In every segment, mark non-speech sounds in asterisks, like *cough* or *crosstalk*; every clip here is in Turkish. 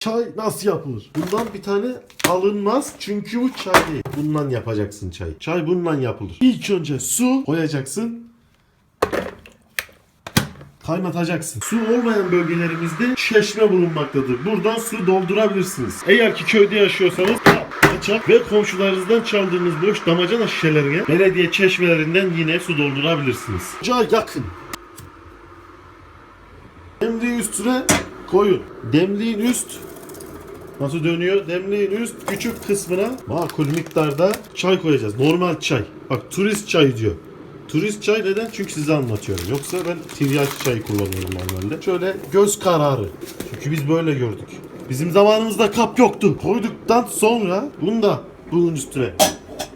Çay nasıl yapılır? Bundan bir tane alınmaz çünkü bu çay değil. Bundan yapacaksın çay. Çay bundan yapılır. İlk önce su koyacaksın. Kaynatacaksın. Su olmayan bölgelerimizde çeşme bulunmaktadır. Buradan su doldurabilirsiniz. Eğer ki köyde yaşıyorsanız kaçak ve komşularınızdan çaldığınız boş damacana şişelerine belediye çeşmelerinden yine su doldurabilirsiniz. Ocağa yakın. Demliği üstüne koyun. Demliğin üst nasıl dönüyor? Demliğin üst küçük kısmına makul miktarda çay koyacağız. Normal çay. Bak turist çay diyor. Turist çay neden? Çünkü size anlatıyorum. Yoksa ben tiryaki çayı kullanıyorum normalde. Şöyle göz kararı. Çünkü biz böyle gördük. Bizim zamanımızda kap yoktu. Koyduktan sonra bunu da bunun üstüne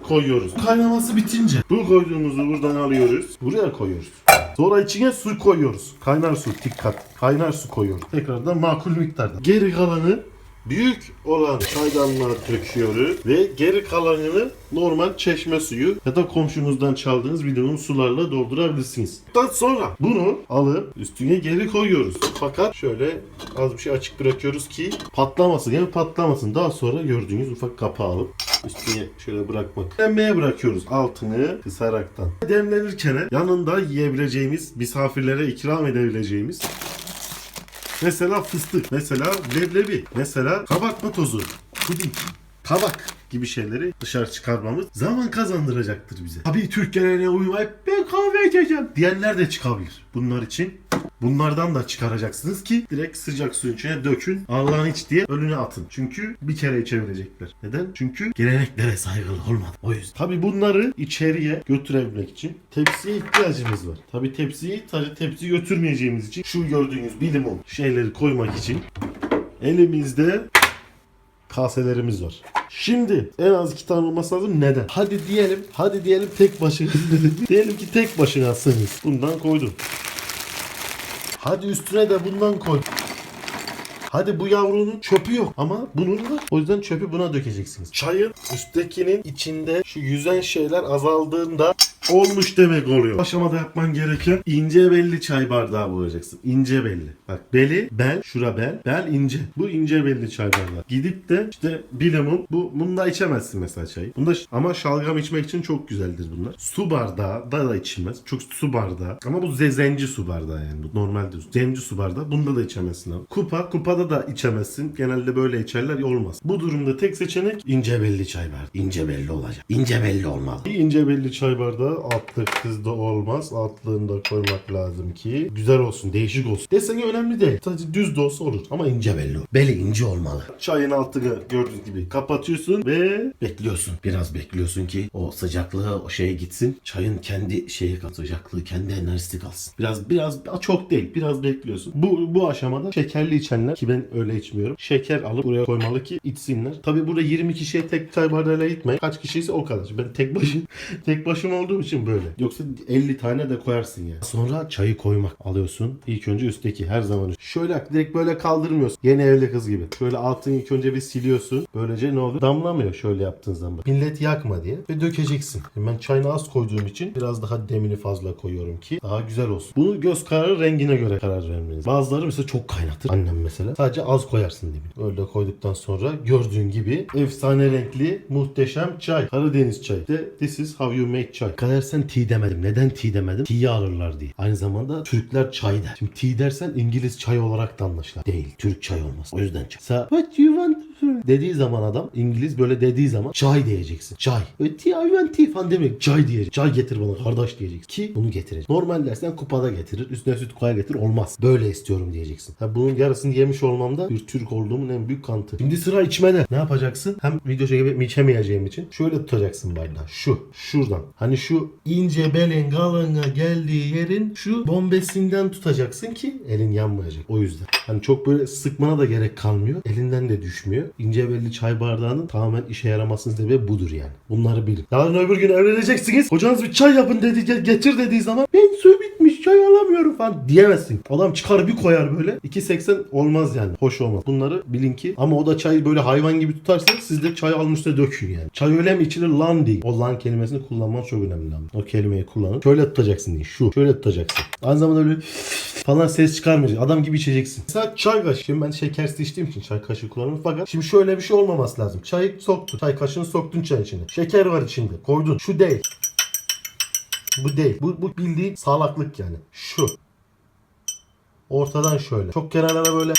koyuyoruz. Kaynaması bitince bu koyduğumuzu buradan alıyoruz. Buraya koyuyoruz. Sonra içine su koyuyoruz. Kaynar su dikkat. Kaynar su koyuyoruz. Tekrardan makul miktarda. Geri kalanı büyük olan çaydanlığa döküyoruz ve geri kalanını normal çeşme suyu ya da komşunuzdan çaldığınız bidonun sularla doldurabilirsiniz. Daha sonra bunu alıp üstüne geri koyuyoruz. Fakat şöyle az bir şey açık bırakıyoruz ki patlamasın yani patlamasın. Daha sonra gördüğünüz ufak kapağı alıp üstüne şöyle bırakmak. Demlemeye bırakıyoruz altını kısaraktan. Demlenirken yanında yiyebileceğimiz, misafirlere ikram edebileceğimiz Mesela fıstık, mesela leblebi, mesela kabartma tozu, puding, kabak gibi şeyleri dışarı çıkarmamız zaman kazandıracaktır bize. Tabii Türk geleneğine uymayıp ben kahve içeceğim diyenler de çıkabilir. Bunlar için bunlardan da çıkaracaksınız ki direkt sıcak suyun içine dökün. Allah'ın iç diye önüne atın. Çünkü bir kere içebilecekler. Neden? Çünkü geleneklere saygılı olmadı. O yüzden. Tabii bunları içeriye götürebilmek için tepsiye ihtiyacımız var. Tabii tepsiyi tabii tepsi götürmeyeceğimiz için şu gördüğünüz bilimum şeyleri koymak için elimizde kaselerimiz var. Şimdi en az iki tane olması lazım. Neden? Hadi diyelim, hadi diyelim tek başına. *laughs* diyelim ki tek başınasınız. Bundan koydum. Hadi üstüne de bundan koy. Hadi bu yavrunun çöpü yok ama bunun var. O yüzden çöpü buna dökeceksiniz. Çayın üsttekinin içinde şu yüzen şeyler azaldığında olmuş demek oluyor. Aşamada yapman gereken ince belli çay bardağı bulacaksın. İnce belli. Bak beli, bel, şura bel, bel ince. Bu ince belli çay bardağı. Gidip de işte bilimum bu bunda içemezsin mesela çayı. Bunda ama şalgam içmek için çok güzeldir bunlar. Su bardağı da da içilmez. Çok su bardağı. Ama bu ze- zenci su bardağı yani. Bu normalde zenci su bardağı. Bunda da içemezsin abi. Kupa, kupada da içemezsin. Genelde böyle içerler olmaz. Bu durumda tek seçenek ince belli çay bardağı. İnce belli olacak. İnce belli olmalı. Bir ince belli çay bardağı altlıksız da olmaz. Altlığını da koymak lazım ki güzel olsun, değişik olsun. Deseni önemli değil. Sadece düz de olsa olur ama ince belli. Beli ince olmalı. Çayın altını gördüğünüz gibi kapatıyorsun ve Bekliyorsun. Biraz bekliyorsun ki o sıcaklığı o şeye gitsin. Çayın kendi şeyi kat sıcaklığı kendi enerjisi kalsın. biraz biraz çok değil biraz bekliyorsun. Bu bu aşamada şekerli içenler ki ben öyle içmiyorum. Şeker alıp buraya koymalı ki içsinler. Tabi burada 20 kişiye tek çay bardağıyla gitmeyin. Kaç kişiyse o kadar. Ben tek başım *laughs* tek başım olduğum için böyle. Yoksa 50 tane de koyarsın ya. Sonra çayı koymak alıyorsun. İlk önce üstteki her zaman. Şöyle direkt böyle kaldırmıyorsun. Yeni evli kız gibi. Şöyle altını ilk önce bir siliyorsun. Böylece ne oluyor? Damlamıyor şöyle yaptığın zaman. Millet yakma diye. Ve dökeceksin. Ben çayını az koyduğum için biraz daha demini fazla koyuyorum ki daha güzel olsun. Bunu göz kararı rengine göre karar vermeniz. Bazıları mesela çok kaynatır. Annem mesela. Sadece az koyarsın demini. Öyle koyduktan sonra gördüğün gibi efsane renkli muhteşem çay. Karadeniz çayı. De this is how you make çay. Kadersen tea demedim. Neden tea demedim? Tea'yi alırlar diye. Aynı zamanda Türkler çay der. Şimdi tea dersen İngiliz çay olarak da anlaşılır. Değil. Türk çay olmaz. O yüzden çay. What you want dediği zaman adam İngiliz böyle dediği zaman çay diyeceksin. Çay. Öyle tea falan demek. Çay diyecek. Çay getir bana kardeş diyeceksin. Ki bunu getirecek. Normal dersen kupada getirir. Üstüne süt koyar getir. Olmaz. Böyle istiyorum diyeceksin. Ha, bunun yarısını yemiş olmamda bir Türk olduğumun en büyük kanıtı. Şimdi sıra içmede. Ne yapacaksın? Hem video çekip içemeyeceğim için şöyle tutacaksın bardağı. Şu. Şuradan. Hani şu ince belin kalına geldiği yerin şu bombesinden tutacaksın ki elin yanmayacak. O yüzden. Hani çok böyle sıkmana da gerek kalmıyor. Elinden de düşmüyor. İnce belli çay bardağının tamamen işe yaramasının sebebi budur yani. Bunları bilin. Yarın öbür gün evleneceksiniz. Kocanız bir çay yapın dedi ge- getir dediği zaman ben su bitmiş çay alamıyorum falan diyemezsin. Adam çıkar bir koyar böyle. 2.80 olmaz yani. Hoş olmaz. Bunları bilin ki ama o da çayı böyle hayvan gibi tutarsa siz de çay alın üstüne dökün yani. Çay öyle mi içilir lan değil. O lan kelimesini kullanman çok önemli. O kelimeyi kullanın. Şöyle tutacaksın değil. Şu. Şöyle tutacaksın. Aynı zamanda böyle falan ses çıkarmayacak. Adam gibi içeceksin. Mesela çay kaşığı. Şimdi ben şekersiz içtiğim için çay kaşığı kullanıyorum. Fakat şimdi şöyle bir şey olmaması lazım. Çayı soktun. Çay kaşığını soktun çay içine. Şeker var içinde. Koydun. Şu değil. Bu değil. Bu, bu bildiğin sağlaklık yani. Şu. Ortadan şöyle. Çok kenarlara böyle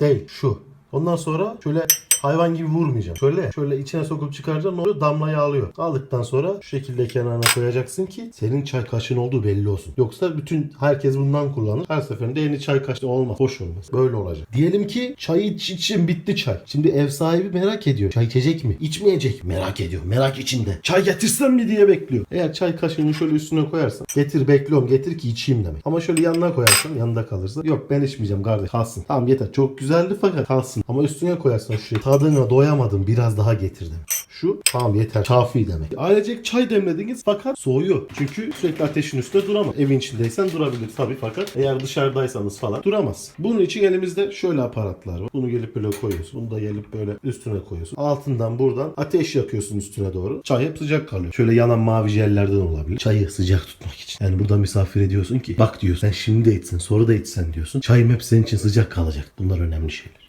değil. Şu. Ondan sonra şöyle hayvan gibi vurmayacağım. Şöyle şöyle içine sokup çıkaracaksın ne oluyor? Damlayı alıyor. Aldıktan sonra şu şekilde kenarına koyacaksın ki senin çay kaşığın olduğu belli olsun. Yoksa bütün herkes bundan kullanır. Her seferinde yeni çay kaşığı olmaz. Hoş olmaz. Böyle olacak. Diyelim ki çayı iç için bitti çay. Şimdi ev sahibi merak ediyor. Çay içecek mi? İçmeyecek? Merak ediyor. Merak içinde. Çay getirsem mi diye bekliyor. Eğer çay kaşığını şöyle üstüne koyarsan getir bekliyorum getir ki içeyim demek. Ama şöyle yanına koyarsan yanında kalırsa yok ben içmeyeceğim kardeş kalsın. Tamam yeter çok güzeldi fakat kalsın. Ama üstüne koyarsan şu şey tadına doyamadım biraz daha getir demek. Şu tamam yeter kafi demek. Ailecek çay demlediniz fakat soğuyor. Çünkü sürekli ateşin üstünde duramaz. Evin içindeysen durabilir tabii fakat eğer dışarıdaysanız falan duramaz. Bunun için elimizde şöyle aparatlar var. Bunu gelip böyle koyuyorsun. Bunu da gelip böyle üstüne koyuyorsun. Altından buradan ateş yakıyorsun üstüne doğru. Çay hep sıcak kalıyor. Şöyle yanan mavi jellerden olabilir. Çayı sıcak tutmak için. Yani burada misafir ediyorsun ki bak diyorsun sen şimdi de içsen sonra da içsen diyorsun. Çayım hep senin için sıcak kalacak. Bunlar önemli şeyler.